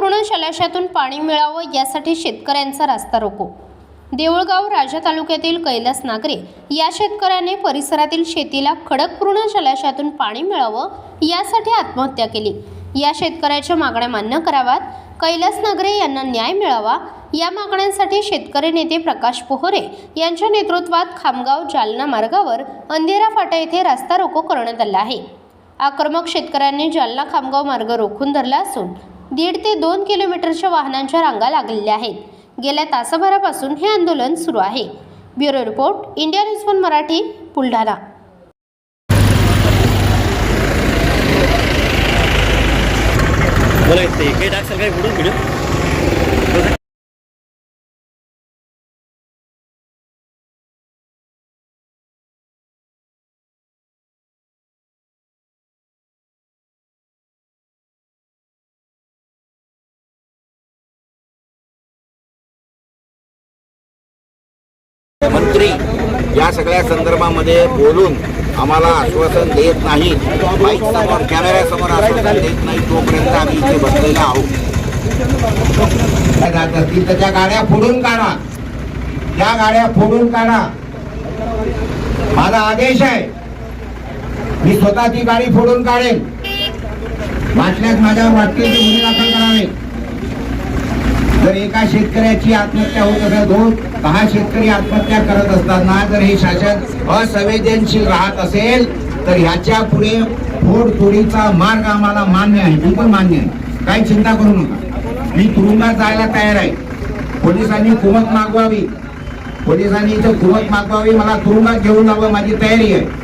पूर्ण जलाशयातून पाणी मिळावं यासाठी शेतकऱ्यांचा रास्ता रोको. देऊळगाव राजा तालुक्यातील कैलास नागरे या शेतकऱ्याने परिसरातील शेतीला खडकपूर्ण जलाशयातून पाणी मिळावं यासाठी आत्महत्या केली. या शेतकऱ्याच्या मागण्या मान्य कराव्यात. कैलास नागरे यांना न्याय मिळावा या मागण्यांसाठी शेतकरी नेते प्रकाश पोहरे यांच्या नेतृत्वात खामगाव जालना मार्गावर अंधेरा फाटा येथे रास्ता रोको करण्यात आला आहे. आक्रमक शेतकऱ्यांनी जालना खामगाव मार्ग रोखून धरला असून दीड ते दोन किलोमीटरच्या वाहनांच्या रांगा लागलेल्या आहेत. गेल्या तासाभरापासून हे आंदोलन सुरू आहे. Bureau report India news one Marathi Buldhana. बोला काही टाकसाल काय व्हिडिओ मंत्री या सगळ्या संदर्भामध्ये बोलून आम्हाला आश्वासन देत नाही बाईक समोर कॅमेऱ्यासमोर आश्वासन देत नाही तोपर्यंत आम्ही इथे बसलेलो आहोत. जात असतील तर त्या गाड्या फोडून काढा. त्या गाड्या फोडून काढा. माझा आदेश आहे. मी स्वतः ती गाडी फोडून काढेन. वाटल्यास माझ्यावर वाटतील ते गुन्हे दाखल करावे. जर एका शेतकऱ्याची आत्महत्या होत असेल दोन दहा शेतकरी आत्महत्या करत असताना जर हे शासन असंवेदनशील राहत असेल तर ह्याच्या पुढे फोडतोडीचा मार्ग आम्हाला मान्य आहे. मी पण मान्य आहे. काही चिंता करू नका. मी तुरुंगात जायला तयार आहे. पोलिसांनी कुमक मागवावी. पोलिसांनी इथं कुमक मागवावी. मला तुरुंगात घेऊन जावं माझी तयारी आहे.